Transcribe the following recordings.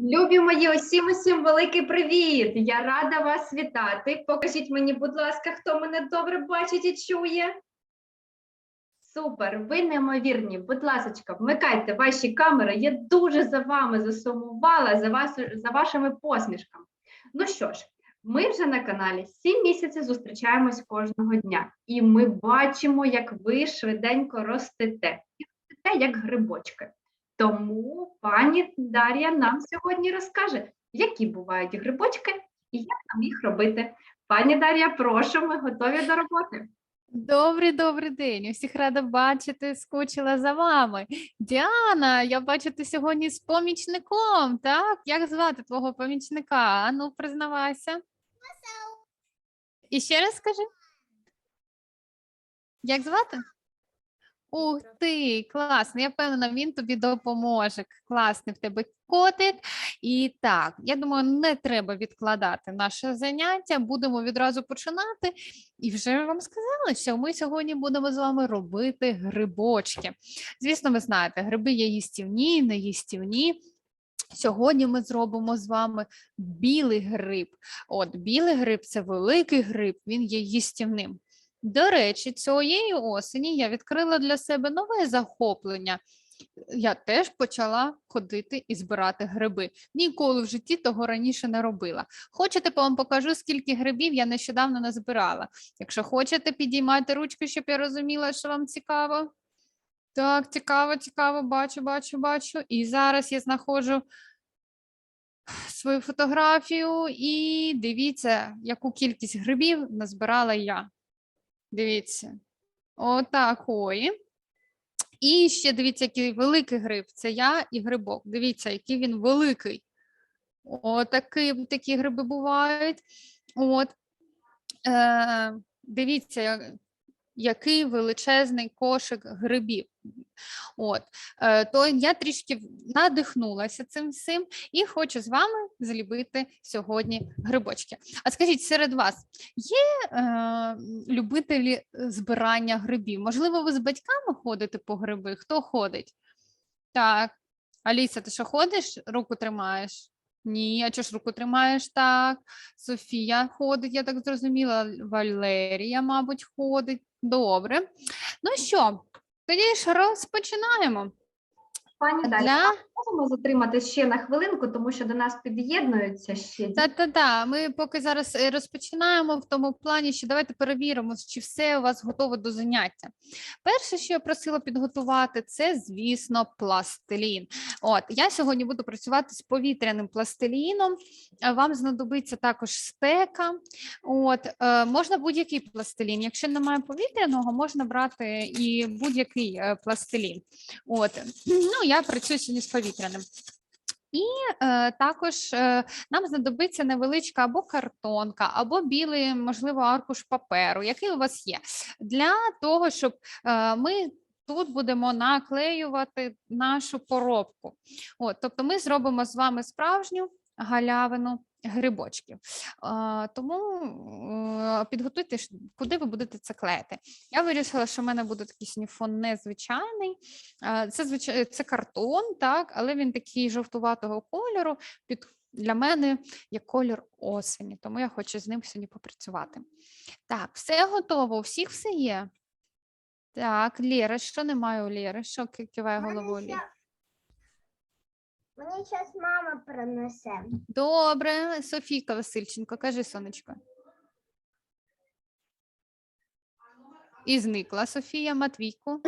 Любі мої, усім усім великий привіт! Я рада вас вітати. Покажіть мені, будь ласка, хто мене добре бачить і чує. Супер, ви неймовірні. Будь ласка, вмикайте ваші камери. Я дуже за вами засумувала за вас за вашими посмішками. Ну що ж, ми вже на каналі 7 місяців зустрічаємось кожного дня, і ми бачимо, як ви швиденько ростете, і ростете як грибочки. Тому пані Дар'я нам сьогодні розкаже, які бувають грибочки і як нам їх робити. Пані Дар'я, прошу, ми готові до роботи. Добрий добрий день. Усіх рада бачити, скучила за вами. Діана, я бачу, ти сьогодні з помічником, так? Як звати твого помічника? Ану, признавайся. І ще раз скажи. Як звати? Ух ти, класно. Я впевнена, він тобі допоможе. Класний в тебе котик. І так, я думаю, не треба відкладати наше заняття. Будемо відразу починати. І вже вам сказала, що ми сьогодні будемо з вами робити грибочки. Звісно, ви знаєте, гриби є їстівні, неїстівні. Сьогодні ми зробимо з вами білий гриб. От білий гриб це великий гриб, він є їстівним. До речі, цієї осені я відкрила для себе нове захоплення. Я теж почала ходити і збирати гриби. Ніколи в житті того раніше не робила. Хочете, вам покажу, скільки грибів я нещодавно назбирала. Якщо хочете, підіймайте ручку, щоб я розуміла, що вам цікаво. Так, цікаво, цікаво, бачу, бачу, бачу. І зараз я знаходжу свою фотографію і дивіться, яку кількість грибів назбирала я. Дивіться. Отакої. І ще дивіться, який великий гриб. Це я і грибок. Дивіться, який він великий. Отакі такі гриби бувають. От. Е, дивіться, який величезний кошик грибів. От. Е, то я трішки надихнулася цим всім і хочу з вами зліпити сьогодні грибочки. А скажіть, серед вас є е, любителі збирання грибів? Можливо, ви з батьками ходите по гриби? Хто ходить? Так. Аліса, ти що ходиш? Руку тримаєш? Ні, а чого ж руку тримаєш так? Софія ходить, я так зрозуміла. Валерія, мабуть, ходить. Добре. Ну що, тоді ж розпочинаємо. Пані Дар'я, Для... можемо затримати ще на хвилинку, тому що до нас під'єднуються ще діти. Та-та-та, ми поки зараз е, розпочинаємо в тому плані, що давайте перевіримо, чи все у вас готове до заняття. Перше, що я просила підготувати, це, звісно, пластилін. От, я сьогодні буду працювати з повітряним пластиліном. Е, Вам знадобиться також стека. От, е, можна будь-який пластилін. Якщо немає повітряного, можна брати і будь-який е, пластилін. От, ну, я працюю сьогодні з повітряним. І е, також е, нам знадобиться невеличка або картонка, або білий, можливо, аркуш паперу, який у вас є, для того, щоб е, ми тут будемо наклеювати нашу поробку. От, тобто ми зробимо з вами справжню галявину грибочків. Е, тому е, підготуйте, куди ви будете це клеїти. Я вирішила, що в мене буде такий сьогодні фон незвичайний. Е, Це звичай... це картон, так, але він такий жовтуватого кольору. Під для мене як колір осені, тому я хочу з ним сьогодні попрацювати. Так, все готово, у всіх все є. Так, Лєра, що немає у Лєри? Що киває головою Лєра? Мені зараз мама принесе. Добре, Софійка Васильченко, кажи, сонечко. І зникла Софія Матвійку.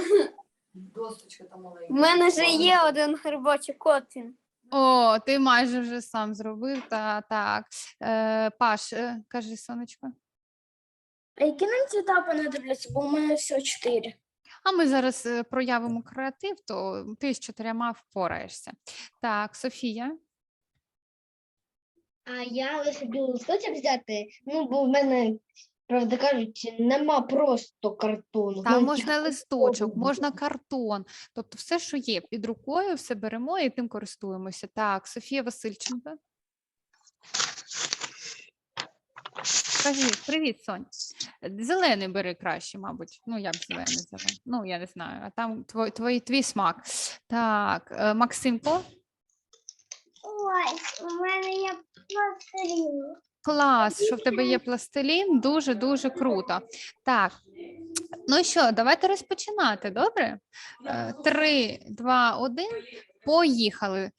Досточка там маленька. У мене вже є один грибочок, от він. О, ти майже вже сам зробив. Та, так. Е, Паш, е, кажи, сонечко. А які нам цвіта понадобляться, бо у мене всього чотири. А ми зараз е, проявимо креатив, то ти з чотиряма впораєшся. Так, Софія. А я лише білий листочок взяти, ну, бо в мене, правда кажучи, нема просто картону. Там Ну, можна я листочок, можна картон. Тобто все, що є під рукою, все беремо і тим користуємося. Так, Софія Васильченко. Кажи, привіт, Сонь. Зелений бери краще, мабуть. Ну, як зелений, зелений. Ну, я не знаю. А там твій, твій, твій смак. Так, е, Максимко. Ой, Ось, у мене є пластилін. Клас, що в тебе є пластилін, дуже дуже круто. Так, ну що, давайте розпочинати, добре? Е, Три, два, один. Поїхали.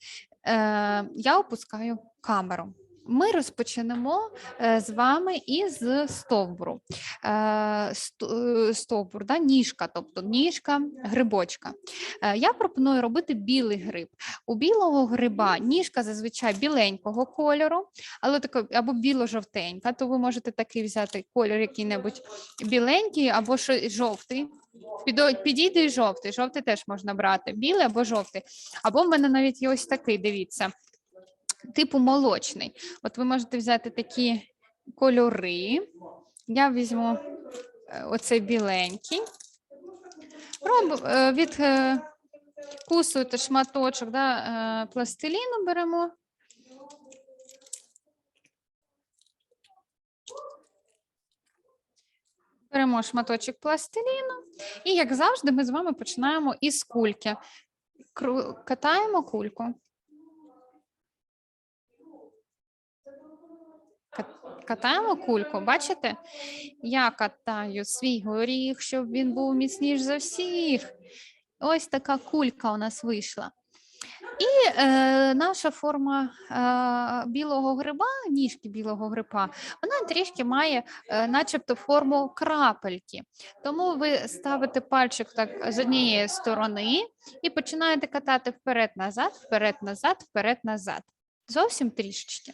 Е, Я опускаю камеру. Ми розпочнемо е, з вами із стовбуру. Е, е, Стовбур, да, ніжка, тобто ніжка грибочка. Я пропоную робити білий гриб. У білого гриба ніжка зазвичай біленького кольору, але тако, або біло-жовтенька, то ви можете такий взяти кольор який-небудь біленький або жовтий. Підійде і жовтий. Жовтий теж можна брати, білий або жовтий. Або в мене навіть є ось такий, дивіться, типу молочний. От ви можете взяти такі кольори. Я візьму е, оцей біленький. Роб, е, від е, кусуєте шматочок да, пластиліну беремо. Беремо шматочок пластиліну, і, як завжди, ми з вами починаємо із кульки. Катаємо кульку. Катаємо кульку, бачите? Я катаю свій горіх, щоб він був міцніш за всіх. Ось така кулька у нас вийшла. І е, наша форма е, білого гриба, ніжки білого гриба, вона трішки має е, начебто форму крапельки. Тому ви ставите пальчик так з однієї сторони і починаєте катати вперед-назад, вперед-назад, вперед-назад. Зовсім трішечки.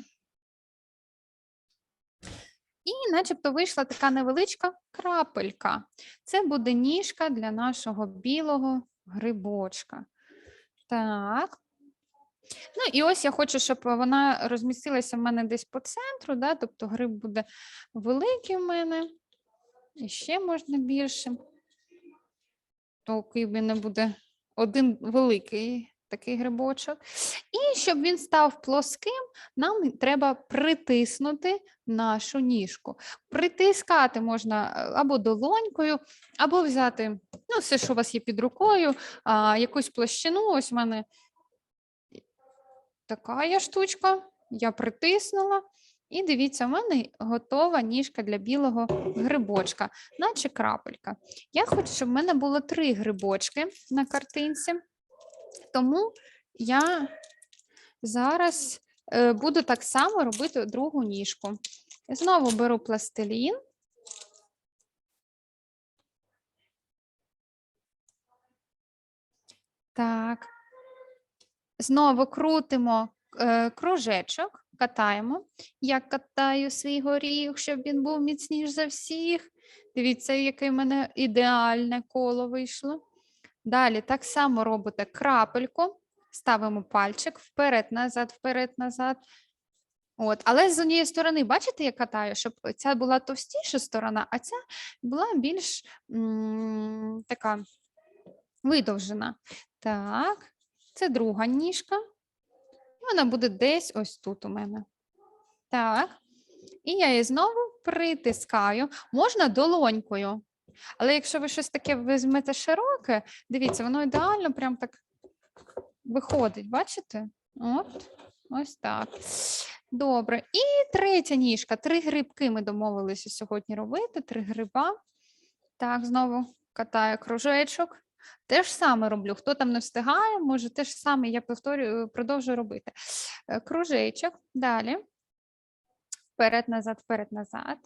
І начебто вийшла така невеличка крапелька. Це буде ніжка для нашого білого грибочка. Так. Ну і ось я хочу, щоб вона розмістилася в мене десь по центру, да? тобто гриб буде великий в мене. І ще можна більше. Такий в мене буде один великий такий грибочок. І щоб він став плоским, нам треба притиснути нашу ніжку. Притискати можна е, або долонькою, або взяти ну, все, що у вас є під рукою, а, якусь площину. Ось в мене така є штучка. Я притиснула. І дивіться, в мене готова ніжка для білого грибочка, наче крапелька. Я хочу, щоб в мене було три грибочки на картинці. Тому я зараз е, буду так само робити другу ніжку. Знову беру пластилін. Так. Знову крутимо е, кружечок, катаємо. Я катаю свій горіх, щоб він був міцніш за всіх. Дивіться, яке в мене ідеальне коло вийшло. Далі так само робите крапельку, ставимо пальчик вперед-назад, вперед-назад. От, але з однієї сторони, бачите, я катаю, щоб ця була товстіша сторона, а ця була більш така видовжена. Так, це друга ніжка. І Вона буде десь ось тут у мене. Так. І я її знову притискаю. Можна долонькою. Але якщо ви щось таке візьмете широке, дивіться, воно ідеально прям так виходить, бачите? От, ось так. Добре. І третя ніжка. Три грибки ми домовилися сьогодні робити. Три гриба. Так, знову катаю кружечок. Те ж саме роблю. Хто там не встигає, може те ж саме я повторюю, продовжую робити. Е, Кружечок. Далі. Вперед, назад, вперед, назад.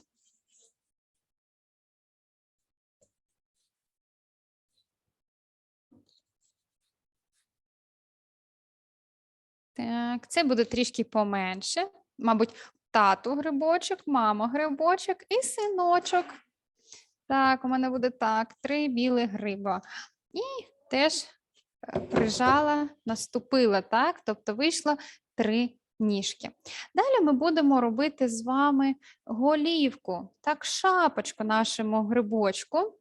Так, це буде трішки поменше. Мабуть, тату грибочок, мама грибочок і синочок. Так, у мене буде так: три білих гриба. І теж е, прижала, наступила, так? Тобто вийшло три ніжки. Далі ми будемо робити з вами голівку, так, шапочку нашому грибочку.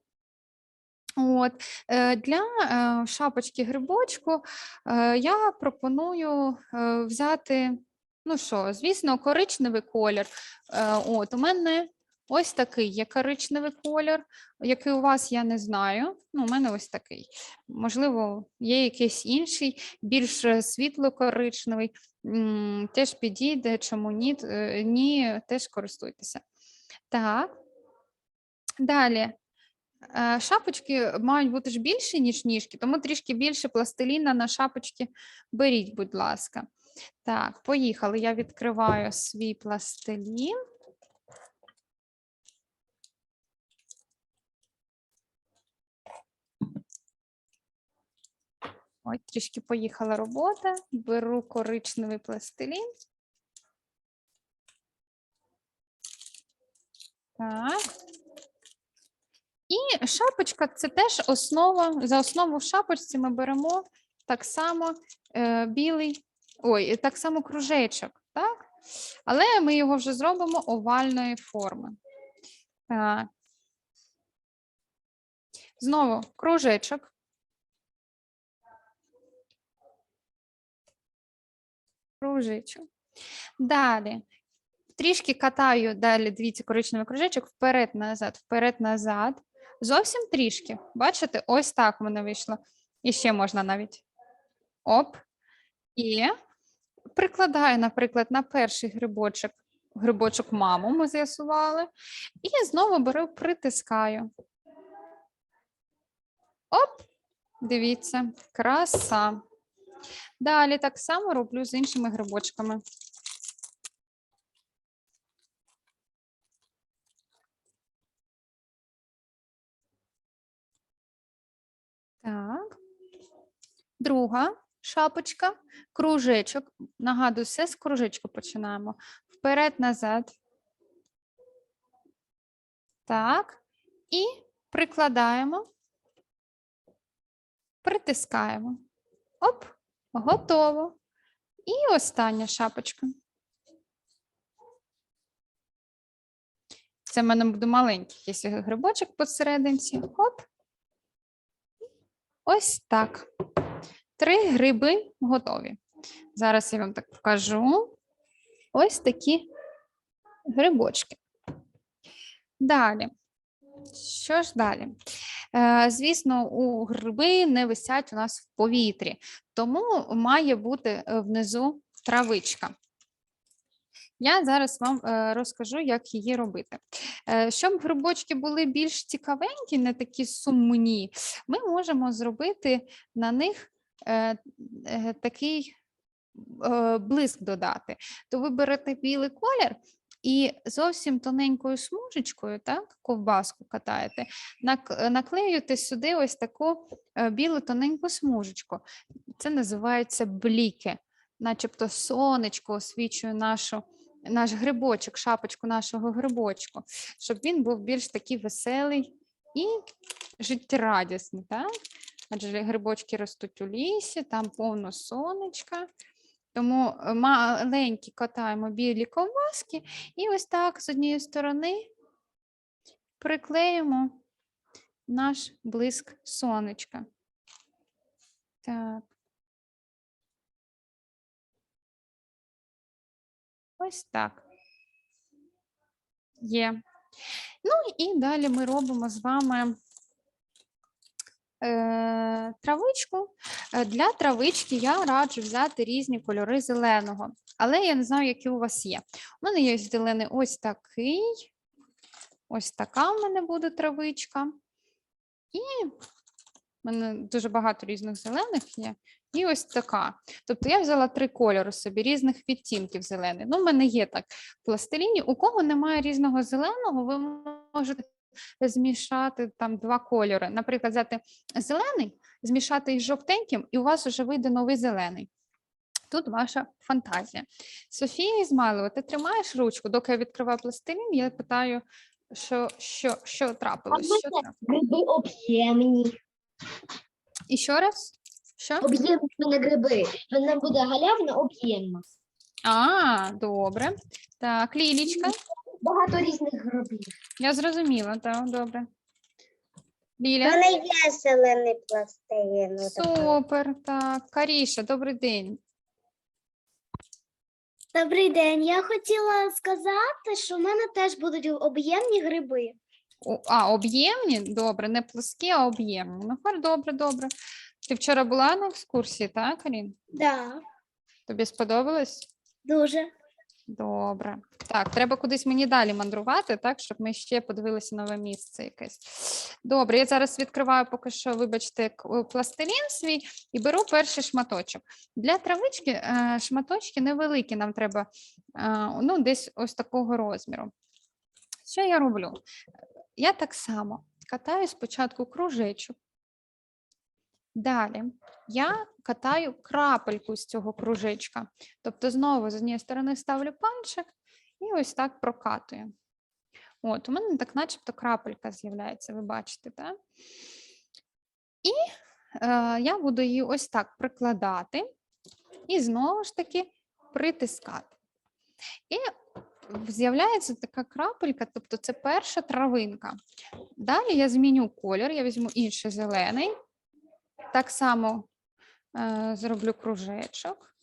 От, е, для е, шапочки грибочку е, я пропоную взяти, ну що, звісно, коричневий колір. От, у мене Ось такий є коричневий колір, який у вас я не знаю. Ну, у мене ось такий. Можливо, є якийсь інший, більш світло-коричневий. Теж підійде, чому ні, ні, теж користуйтеся. Так. Далі. Е, Шапочки мають бути ж більші, ніж ніжки, тому трішки більше пластиліна на шапочки беріть, будь ласка. Так, поїхали. Я відкриваю свій пластилін. Ой, трішки поїхала робота. Беру коричневий пластилін. Так. І шапочка це теж основа. За основу в шапочці ми беремо так само е, білий, ой, так само кружечок, так? Але ми його вже зробимо овальної форми. Так. Знову кружечок. Кружечок. Далі. Трішки катаю далі, дивіться, коричневий кружечок вперед-назад, вперед-назад. Зовсім трішки. Бачите, ось так в мене вийшло. І ще можна навіть. Оп. І прикладаю, наприклад, на перший грибочок, грибочок маму ми з'ясували. І знову беру, притискаю. Оп, дивіться, краса. Далі так само роблю з іншими грибочками. Так. Друга шапочка, кружечок. Нагадую, все з кружечку починаємо. Вперед, назад. Так. І прикладаємо. Притискаємо. Оп, готово. І остання шапочка. Це в мене буде маленький, якщо грибочок посерединці. Хоп. Ось так. Три гриби готові. Зараз я вам так покажу. Ось такі грибочки. Далі. Що ж далі? Е, звісно, у гриби не висять у нас в повітрі, тому має бути е, внизу травичка. Я зараз вам е, розкажу, як її робити. Щоб грибочки були більш цікавенькі, не такі сумні, ми можемо зробити на них такий е, блиск додати. То ви берете білий колір і зовсім тоненькою смужечкою, так, ковбаску катаєте, нак- е, наклеюєте сюди ось таку е, білу тоненьку смужечку. Це називається бліки, начебто сонечко освічує нашу. Наш грибочок, шапочку нашого грибочку, щоб він був більш такий веселий і життєрадісний, так? Адже грибочки ростуть у лісі, там повно сонечка. Тому е, маленькі катаємо білі ковбаски і ось так з однієї сторони приклеїмо наш блиск сонечка. Так. Ось так. Є. Ну і далі ми робимо з вами травичку. Е, Для травички я раджу взяти різні кольори зеленого, але я не знаю, які у вас є. У мене є зелений ось такий, ось така в мене буде травичка. І в мене дуже багато різних зелених є. І ось така. Тобто я взяла три кольори собі, різних відтінків зелених. Ну, в мене є так пластиліні. У кого немає різного зеленого, ви можете змішати там два кольори. Наприклад, взяти зелений, змішати із жовтеньким, і у вас вже вийде новий зелений. Тут ваша фантазія. Софія Ізмайлова, ти тримаєш ручку, доки я відкриваю пластилін, я питаю, що, що, що трапилось? Що трапилось? Гриби об'ємні. І ще раз? Що? Об'ємні гриби. Вона буде галявна об'ємна. А, добре. Так, Лілічка, Багато різних грибів. я зрозуміла, так, добре. Ліля. мене є зелений пластилін. Супер, так. Каріша, добрий день. Добрий день. Я хотіла сказати, що в мене теж будуть об'ємні гриби. О, А, об'ємні? Добре, не плоскі, а об'ємні. Ну, хар, добре, добре. Ти вчора була на екскурсії, так, Карін? Да, Тобі сподобалось? дуже. Добре. Так, треба кудись мені далі мандрувати, так, щоб ми ще подивилися нове місце якесь. Добре, я зараз відкриваю поки що, вибачте, е, пластилін свій і беру перший шматочок. Для травички е, шматочки невеликі, нам треба е, ну, десь ось такого розміру. Що я роблю? Я так само катаю спочатку кружечок. Далі я катаю крапельку з цього кружечка. Тобто знову з однієї сторони ставлю пальчик і ось так прокатую. От, у мене так начебто крапелька з'являється, ви бачите, так? І е, я буду її ось так прикладати і знову ж таки притискати. І з'являється така крапелька, тобто це перша травинка. Далі я зміню колір, я візьму інший зелений. Так само е, зроблю кружечок.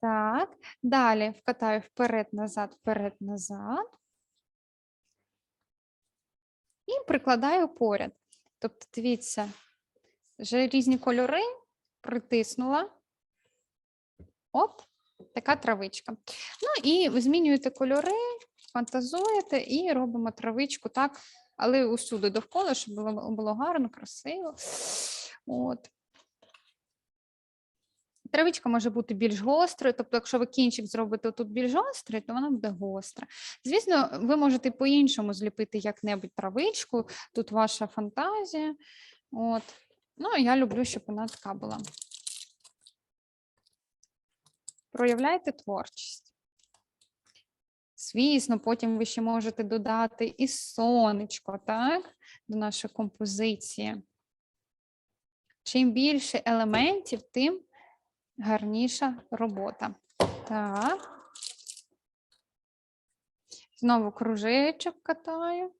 Так, далі вкатаю вперед-назад, вперед-назад. І прикладаю поряд. Тобто, дивіться, вже різні кольори притиснула. Оп, така травичка. Ну і змінюєте кольори, фантазуєте і робимо травичку так, але усюди довкола, щоб було, було гарно, красиво. От. Травичка може бути більш гострою, тобто, якщо ви кінчик зробите тут більш гострий, то вона буде гостра. Звісно, ви можете по-іншому зліпити як-небудь травичку, тут ваша фантазія. От. Ну, я люблю, щоб вона така була. Проявляйте творчість. Звісно, потім ви ще можете додати і сонечко, так, до нашої композиції. Чим більше елементів, тим гарніша робота. Так. Знову кружечок катаю.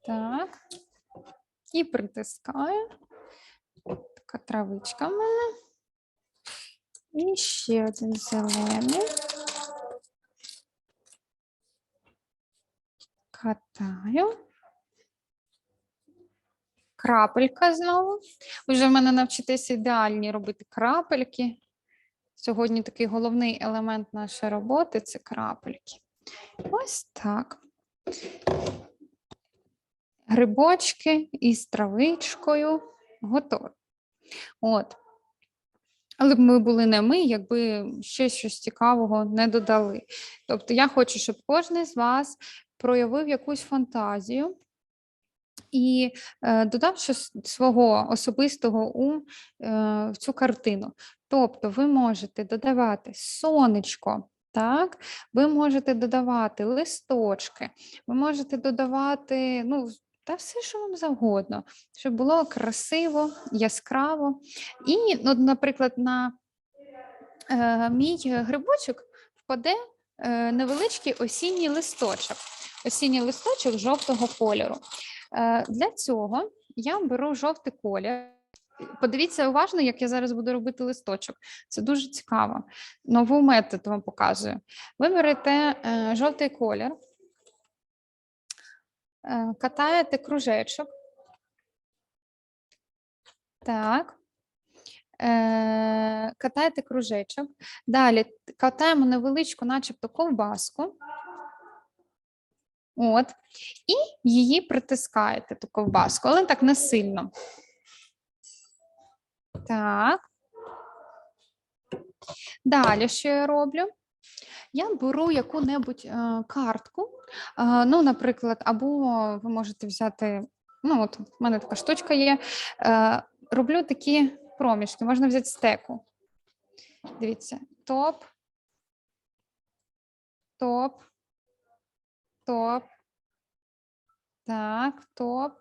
Так. І притискаю. Така травичка в мене. І ще один зелений. Катаю. Крапелька знову. Вже в мене навчитеся ідеальні робити крапельки. Сьогодні такий головний елемент нашої роботи це крапельки. Ось так. Грибочки із травичкою готові. От. Але б ми були не ми, якби ще щось цікавого не додали. Тобто я хочу, щоб кожен з вас проявив якусь фантазію і е, додав щось свого особистого у е, в цю картину. Тобто ви можете додавати сонечко, так? ви можете додавати листочки, ви можете додавати ну, та все, що вам завгодно, щоб було красиво, яскраво. І, ну, наприклад, на е, мій грибочок впаде е, невеличкий осінній листочок. Осінній листочок жовтого кольору. Е, Для цього я беру жовтий колір. Подивіться уважно, як я зараз буду робити листочок. Це дуже цікаво. Нову метод вам показую. Ви берете е, жовтий колір, катаєте кружечок. Так. Е, катаєте кружечок. Далі катаємо невеличку, начебто, ковбаску. От. І її притискаєте, ту ковбаску, але так не сильно. Так. Далі, що я роблю? Я беру яку-небудь е, картку. Е, ну, наприклад, або ви можете взяти, ну, от в мене така штучка є. Е, роблю такі проміжки, можна взяти стеку. Дивіться, топ, топ, топ. Так, топ.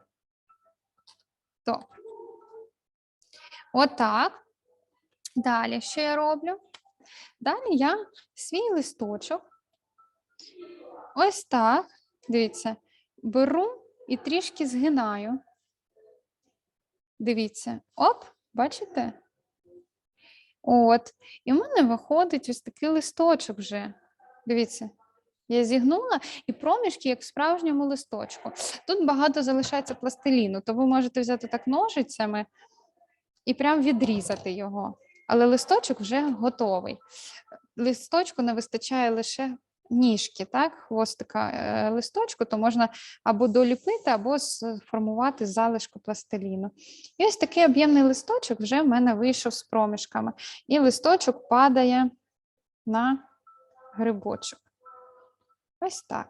Топ. Отак. Далі, що я роблю? Далі я свій листочок. Ось так. Дивіться, беру і трішки згинаю. Дивіться, оп, бачите? От, і в мене виходить ось такий листочок вже. Дивіться, я зігнула і проміжки, як в справжньому листочку. Тут багато залишається пластиліну, то ви можете взяти так ножицями і прям відрізати його. Але листочок вже готовий. Листочку не вистачає лише ніжки, так, хвостика е, листочку, то можна або доліпити, або сформувати залишку пластиліну. І ось такий об'ємний листочок вже в мене вийшов з проміжками. І листочок падає на грибочок. Ось так.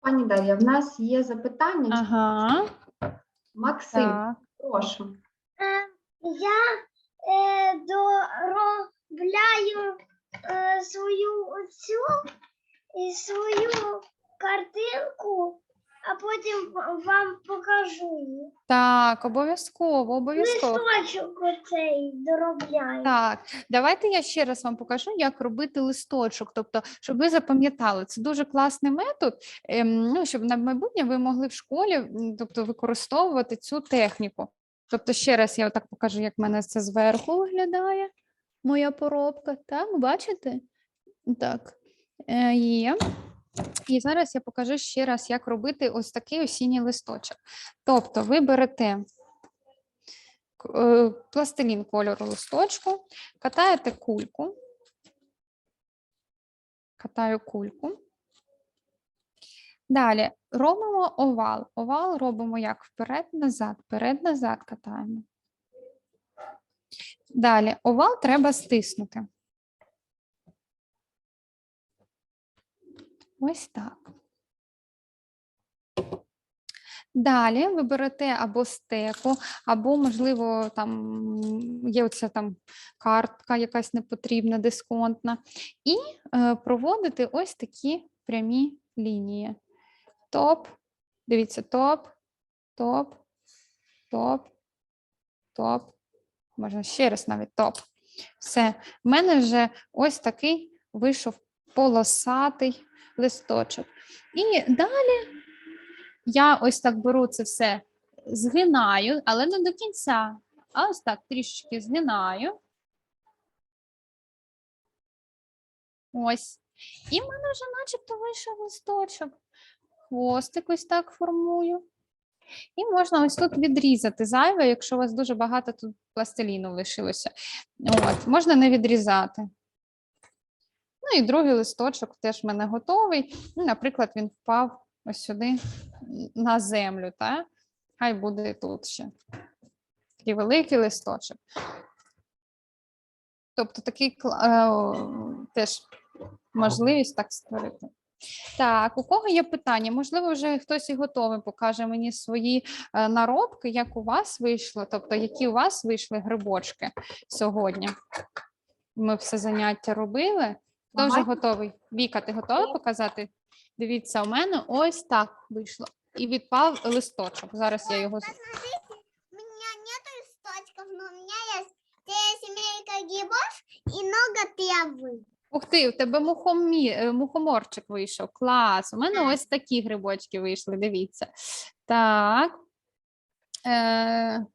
Пані Дар'я, в нас є запитання. Ага, Максим, так. прошу. Я е, доробляю е, свою оцю і свою картинку, а потім вам покажу. Так, обов'язково, обов'язково. Листочок оцей доробляю. Так, давайте я ще раз вам покажу, як робити листочок. Тобто, щоб ви запам'ятали, це дуже класний метод. ем, ну, щоб на майбутнє ви могли в школі тобто, використовувати цю техніку. Тобто, ще раз я отак покажу, як в мене це зверху виглядає. Моя поробка. Так, бачите? Так, е, є. І зараз я покажу ще раз, як робити ось такий осінній листочок. Тобто, ви берете е, пластилін кольору листочку, катаєте кульку. Катаю кульку. Далі робимо овал. Овал робимо як вперед-назад, вперед-назад катаємо. Далі овал треба стиснути. Ось так. Далі ви берете або стеку, або, можливо, там є оця там картка якась непотрібна, дисконтна, і е, проводити ось такі прямі лінії. Топ, дивіться, топ, топ, топ, топ. Можна ще раз навіть топ. Все, в мене вже ось такий вийшов полосатий листочок. І далі я ось так беру це все, згинаю, але не до кінця. А ось так трішечки згинаю. Ось. І в мене вже начебто вийшов листочок. Хвостик ось так формую. І можна ось тут відрізати зайве, якщо у вас дуже багато тут пластиліну лишилося. От, можна не відрізати. Ну і другий листочок теж в мене готовий. Ну, наприклад, він впав ось сюди на землю, та? хай буде тут ще. Такий великий листочок. Тобто такий е, теж можливість так створити. Так, у кого є питання? Можливо, вже хтось і готовий покаже мені свої е, наробки, як у вас вийшло, тобто які у вас вийшли грибочки сьогодні. Ми все заняття робили. Хто вже готовий? Віка, ти готова показати? Дивіться, у мене ось так вийшло. І відпав листочок. Зараз я його. У меня нету листочков, но у меня есть те- семейка грибов и много травы. Ух ти, у тебе мухомі... е, мухоморчик вийшов. Клас. У мене ось такі грибочки вийшли. Дивіться. Так. Е...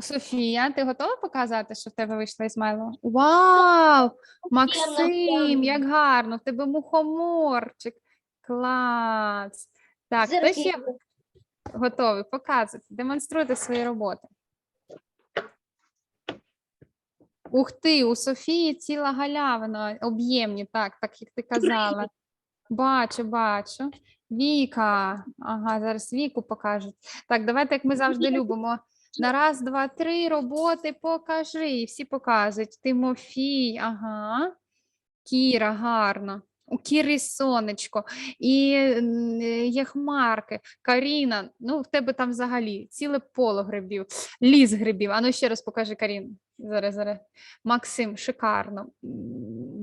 Софія, ти готова показати, що в тебе вийшло Ізмайлова? Вау! Максим, як гарно! В тебе мухоморчик. Клас. Так, хто ще готовий? Показуйте, демонструйте свої роботи. Ух ти, у Софії ціла галявина, об'ємні, так, так як ти казала. Бачу, бачу. Віка. Ага, зараз Віку покажуть. Так, давайте, як ми завжди любимо. На раз, два, три роботи покажи. Всі показують. Тимофій, ага. Кіра, гарно. У Кіри сонечко. І м, е, є хмарки. Каріна, ну в тебе там взагалі ціле поле грибів, ліс грибів. Ану ще раз покажи Карін. Зараз, зараз. Максим, шикарно.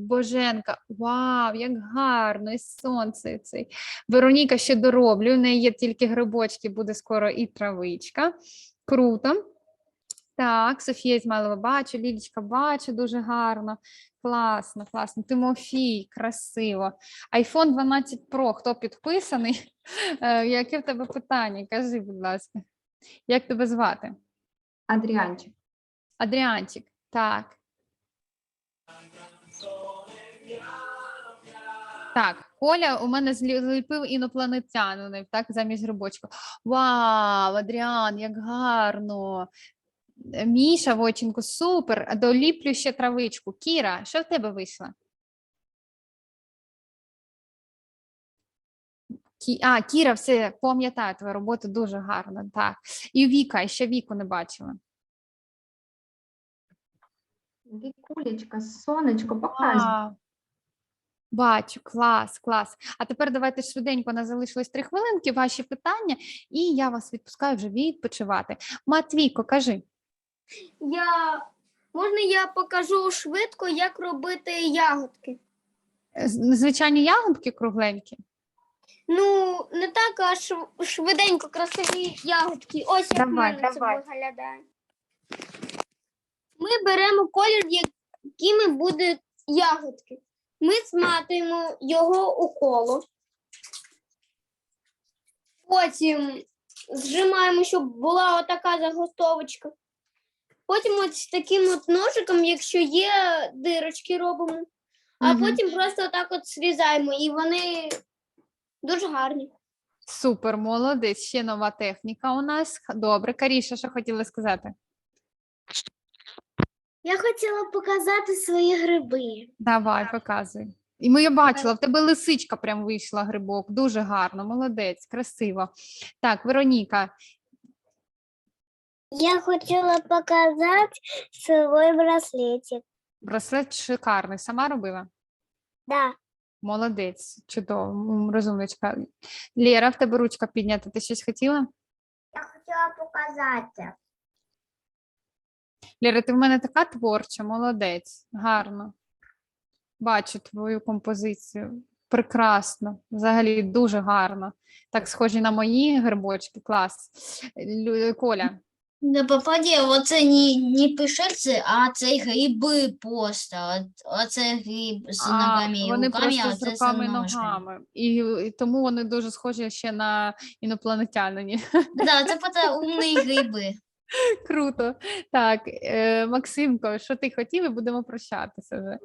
Боженка, вау, як гарно, і сонце цей. Вероніка ще дороблю. У неї є тільки грибочки, буде скоро і травичка. Круто. Так, Софія Ізмайлова бачу, Лілічка бачу, дуже гарно. Класно, класно. Тимофій, красиво. iPhone 12 Pro, хто підписаний? Е, Яке в тебе питання? Кажи, будь ласка. Як тебе звати? Адріанчик. Адріанчик. Так. Так, Коля у мене зліпив інопланетянинів, так, замість грибочка. Вау, Адріан, як гарно. Міша Войченко, супер. Доліплю ще травичку. Кіра, що в тебе вийшло? Кі... А, Кіра, все, пам'ятаю твою роботу дуже гарно. Так. І Віка, і ще Віку не бачила. Вікулечка, сонечко, показуй. Бачу, клас, клас. А тепер давайте швиденько, на залишилось три хвилинки, ваші питання, і я вас відпускаю вже відпочивати. Матвійко, кажи. Я можна я покажу швидко, як робити ягодки. Е, Звичайні ягодки кругленькі. Ну, не так, а шв- швиденько красиві ягодки. Ось як в Давай, мене це давай. виглядає. Ми беремо колір, якими будуть ягодки. Ми зматуємо його у коло. Потім зжимаємо, щоб була отака загостовочка. Потім ось таким от ножиком, якщо є дирочки, робимо. А Мгм. потім просто отак от срізаємо, і вони дуже гарні. Супер, молодець. Ще нова техніка у нас. Добре, Каріша, що хотіла сказати? Я хотіла показати свої гриби. Давай, показуй. І ми я бачила, в тебе лисичка прям вийшла грибок. Дуже гарно, молодець, красиво. Так, Вероніка, Я хотіла показати свій браслетик. браслет шикарний. Сама робила? Да. Молодець, чудово, розумничка. Лєра, в тебе ручка піднята. Ти щось хотіла? Я хотіла показати. Лєра, ти в мене така творча, молодець, гарно. Бачу твою композицію. Прекрасно, взагалі дуже гарно. Так схожі на мої грибочки, клас. Лю- Коля, Не попаді, оце не, не пишеться, а це гриби просто. Оце гриб з ногами і вони руками, просто а з це руками і ногами. І, і тому вони дуже схожі ще на інопланетянині. Да, це просто умні гриби. Круто. Так, е, Максимко, що ти хотів, і будемо прощатися вже.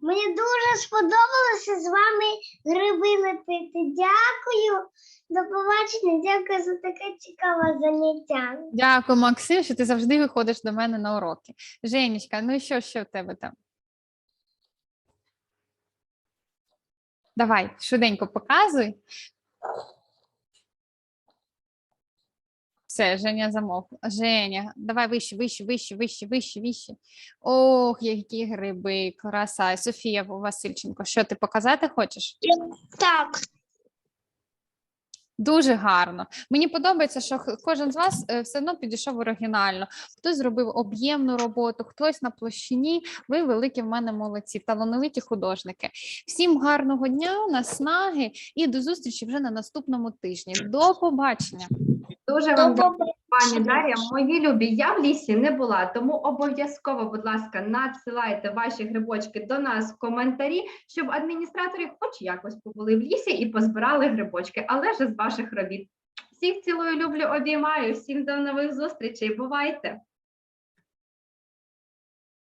Мені дуже сподобалося з вами гриби лепити. Дякую. До побачення. Дякую за таке цікаве заняття. Дякую, Максим, що ти завжди виходиш до мене на уроки. Женечка, ну і що, що в тебе там? Давай, швиденько показуй. Все, Женя замовкла. Женя, давай вище, вище, вище, вище, вище, вище. Ох, які гриби, краса. Софія Васильченко, що ти показати хочеш? Так. Дуже гарно. Мені подобається, що кожен з вас е, все одно підійшов оригінально. Хтось зробив об'ємну роботу, хтось на площині. Ви великі в мене молодці, талановиті художники. Всім гарного дня, наснаги і до зустрічі вже на наступному тижні. До побачення. Дуже вам дякую, пані Дар'я. Мої любі, я в лісі не була, тому обов'язково, будь ласка, надсилайте ваші грибочки до нас в коментарі, щоб адміністратори хоч якось побули в лісі і позбирали грибочки, але ж з ваших робіт. Всіх цілую, люблю, обіймаю. Всім до нових зустрічей. Бувайте!